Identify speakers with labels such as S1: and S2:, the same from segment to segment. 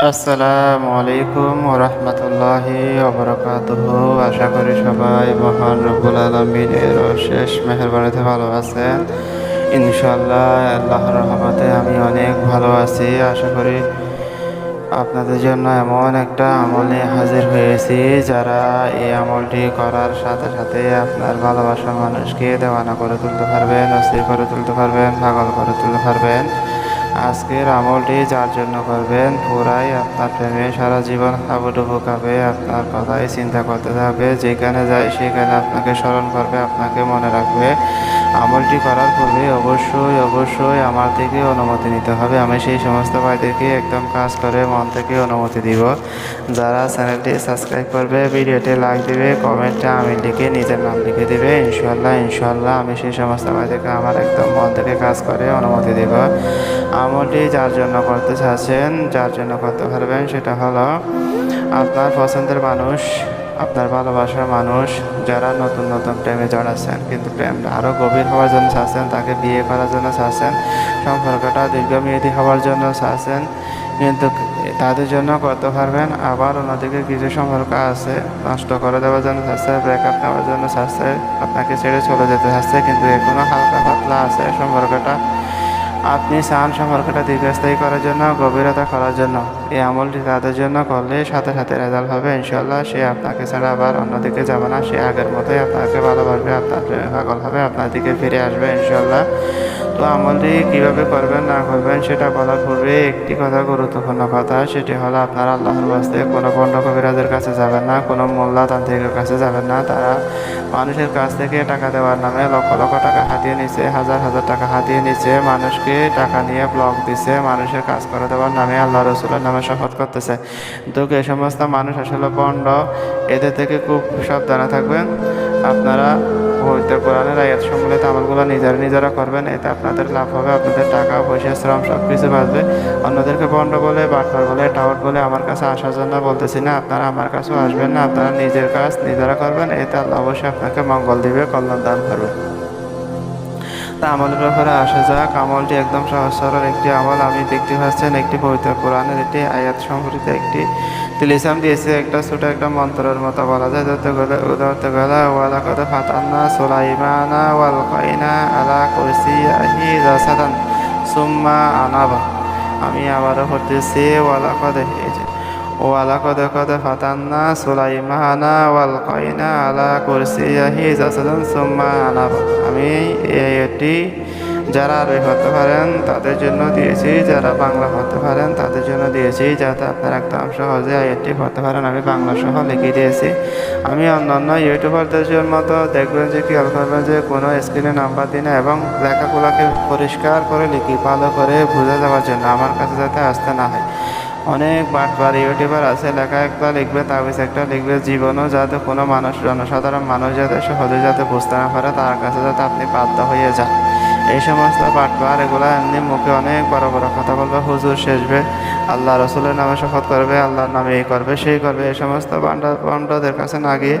S1: আসসালামু আলাইকুম রহমতুল্লাহি অবরকাতুহ আশা করি সবাই মহান রব্বুল আলমিনের শেষ মেহরবানিতে ভালো আছেন। ইনশাল্লাহ আল্লাহর রহমতে আমি অনেক ভালো আছি। আশা করি আপনাদের জন্য এমন একটা আমলে হাজির হয়েছি, যারা এই আমলটি করার সাথে সাথে আপনার ভালোবাসা মানুষকে দেওয়ানা করে তুলতে পারবেন, অস্থির করে তুলতে পারবেন, পাগল করে তুলতে পারবেন। আজকের আমলটি যার জন্য করবেন, পুরাই আপনার প্রেমে সারা জীবন হাবুডুবু খাবে, আপনার কথাই চিন্তা করতে থাকবে, যেখানে যায় সেখানে আপনাকে স্মরণ করবে, আপনাকে মনে রাখবে। আমলটি করার পূর্বে অবশ্যই অবশ্যই আমার থেকে অনুমতি নিতে হবে। আমি সেই সমস্ত ভাইদেরকে একদম কাজ করে মন থেকে অনুমতি দিব। যারা চ্যানেলটি সাবস্ক্রাইব করবে ভিডিওটি লাইক দিবে, কমেন্টে আমি লিখে নিজের নাম লিখে দিবে ইনশাল্লাহ ইনশাল্লাহ আমি সেই সমস্ত ভাইদেরকে আমার একদম মন থেকে কাজ করে অনুমতি দিব। আমলটি যার জন্য করতে চাচ্ছেন, যার জন্য করতে পারবেন সেটা হলো আপনার পছন্দের মানুষ, আপনার ভালোবাসার মানুষ যারা নতুন নতুন প্রেমে জড়াচ্ছেন। কিন্তু প্রেমটা আরও গভীর হওয়ার জন্য চাচ্ছেন, তাকে বিয়ে করার জন্য চাচ্ছেন, সম্পর্কটা দীর্ঘমেয়াদী হওয়ার জন্য চাচ্ছেন, কিন্তু তাদের জন্য করতে পারবেন আবার অন্যদিকে কিছু সম্পর্ক আছে, নষ্ট করে দেওয়ার জন্য চাচ্ছে ব্রেকআপ নেওয়ার জন্য চাচ্ছে, আপনাকে ছেড়ে চলে যেতে চাচ্ছে, কিন্তু এখনও হালকা পাতলা আছে সম্পর্কটা। আপনি চান সম্পর্কটা দীর্ঘস্থায়ী করার জন্য, গভীরতা করার জন্য। এই আমলটি তাদের জন্য করলে সাথে সাথে রেজাল্ট হবে। ইনশাল্লাহ সে আপনাকে ছাড়া আবার অন্যদিকে যাবে না। সে আগের মতোই আপনাকে ভালোভাবে আপনার প্রেমে পাগল হবে, আপনার দিকে ফিরে আসবে ইনশাল্লাহ তো আমলটি কীভাবে করবেন, না করবেন সেটা বলার পূর্বে একটি কথা গুরুত্বপূর্ণ কথা, সেটি হলো আপনারা আল্লাহর বাস্তে কোনো পণ্ড কবিরাজের কাছে যাবেন না, কোনো মোল্লা তান্ত্রিকের কাছে যাবেন না। তারা মানুষের কাছ থেকে টাকা দেওয়ার নামে লক্ষ লক্ষ টাকা হাতিয়ে নিচ্ছে হাজার হাজার টাকা হাতিয়ে নিচ্ছে মানুষকে টাকা নিয়ে ব্লক দিচ্ছে মানুষের কাজ করে দেওয়ার নামে আল্লাহ রসুলের নামে শপথ করতেছে। তো এই সমস্ত মানুষ আসলে পণ্ড, এদের থেকে খুব সাবধানে থাকবেন। আপনারা পবিত্র কোরআনের আয়াত সম্বলিত আমলগুলো নিজেরা নিজেরা করবেন, এতে আপনাদের লাভ হবে, আপনাদের টাকা, পয়সা, শ্রম সব কিছু বাঁচবে। অন্যদেরকে বন্ড বলে, বাটপার বলে টাউট বলে আমার কাছে আসার জন্য বলতেছি, না, আপনারা আমার কাছেও আসবেন না, আপনারা নিজের কাজ নিজেরা করবেন, এতে আল্লাহ অবশ্যই আপনাকে মঙ্গল দিবে, কল্যাণ দান করবে। তা আমলের ব্যাপারে আসা যাক। আমলটি একদম সহজ, সরল একটি আমল। আমি দেখতে পাচ্ছেন একটি পবিত্র কোরআনের একটি আয়াত সম্পর্কিত একটি। তিলিসাম দিয়েছে একটা ছোট একটা মন্ত্রের মতো বলা যায়। ধরতে গেলে ধরতে গেলে ওয়ালা কথা ফাতান্না সোলাইমানা ওয়াল কাইনা আলা কুরসি আহি রাসাদান সুম্মা আনাবা। আমি আবারও পড়তেছি ওয়ালা কথা এই যে ওয়ালাকদ কদ ফাতান্না সুলাইমানা কাইনা আলা কুরসিয়াহি জাসাদান সুম্মা আনাব। আমি এটি যারা আরবি হতে পারেন, তাদের জন্য দিয়েছি। যারা বাংলা হতে পারেন, তাদের জন্য দিয়েছি। যাতে আপনারা একদম সহজে আইএটি পড়তে পারেন, আমি বাংলা সহ লিখে দিয়েছি। আমি অন্যান্য ইউটিউবারদের মতো দেখবেন যে খেয়াল করবেন যে কোনো স্ক্রিনে নাম্বার দিন এবং লেখাগুলোকে পরিষ্কার করে লিখি ভালো করে বুঝে যাওয়ার জন্য আমার কাছে যাতে আসতে না হয়। অনেক বাটবার ইউটিউবার আছে, লেখা একটা লিখবে তাবিজ একটা লিখবে, জীবনও যাতে কোনো মানুষ, জনসাধারণ মানুষ যাতে সহজে যাতে বুঝতে না পারে, তার কাছে যাতে আপনি বাধ্য হয়ে যান। এই সমস্ত বাটবার এগুলো এমনি মুখে অনেক বড় বড় কথা বলবে, হুজুর শেষবে, আল্লাহ রসুলের নামে শপথ করবে, আল্লাহর নামে এই করবে, সেই করবে, এই সমস্ত বান্ডা, বান্ডদের কাছে না গিয়ে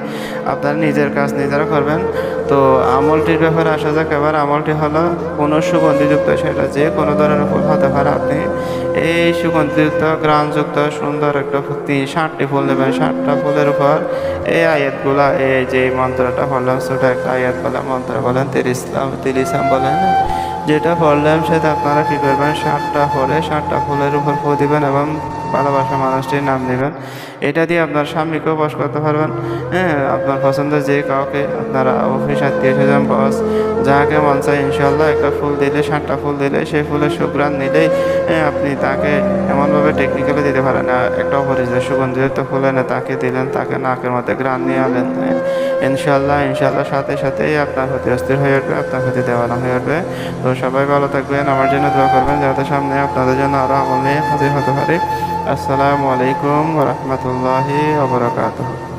S1: আপনারা নিজের কাজ নিজেরা করবেন। তো আমলটির ব্যাপারে আসা যাক, এবার আমলটি হলো কোনো সুগন্ধিযুক্ত, সেটা যে কোনো ধরনের ফুল হতে পারে, আপনি এই সুগন্ধিযুক্ত গ্রামযুক্ত সুন্দর একটা তিন ষাটটি ফুল দেবেন ষাটটা ফুলের উপর এই আয়াতগুলা, এই যে মন্ত্রটা বললাম, ছোটো একটা আয়াত বলে মন্ত্র বলেন, তিরিশ তিরিশ বলেন। যেটা পড়লাম সেটা আপনারা কী করবেন? ষাটটা ফুলে ষাটটা ফুলের উপর ফু দিবেন এবং ভালোবাসা মানুষটির নাম নেবেন এটা দিয়ে আপনার স্বামীকেও বস করতে পারবেন। হ্যাঁ আপনার পছন্দের যে কাউকে আপনারা অফিস আত্মীয় স্বজন বস যাকে মন চায় ইনশাল্লাহ একটা ফুল দিলে ষাটটা ফুল দিলে সেই ফুলের সুগ্রাণ নিলেই হ্যাঁ, আপনি তাকে এমনভাবে টেকনিক্যালি দিতে পারেন। একটা অপরিচিত সুগন্ধিযুক্ত ফুল এনে তাকে দিলেন তাকে নাকের মধ্যে গ্রান নিয়ে আনলেন। হ্যাঁ, ইনশাল্লাহ ইনশাল্লাহ সাথে সাথেই আপনার প্রতি অস্থির হয়ে উঠবে আপনার প্রতি দেওয়ানা হয়ে উঠবে। তো সবাই ভালো থাকবেন, আমার জন্য দোয়া করবেন যাতে সামনে আপনাদের জন্য আরও আমল নিয়ে হাজির হতে পারি। আসসালামু আলাইকুম রহমতুল্লাহি ওবরাকাতুহ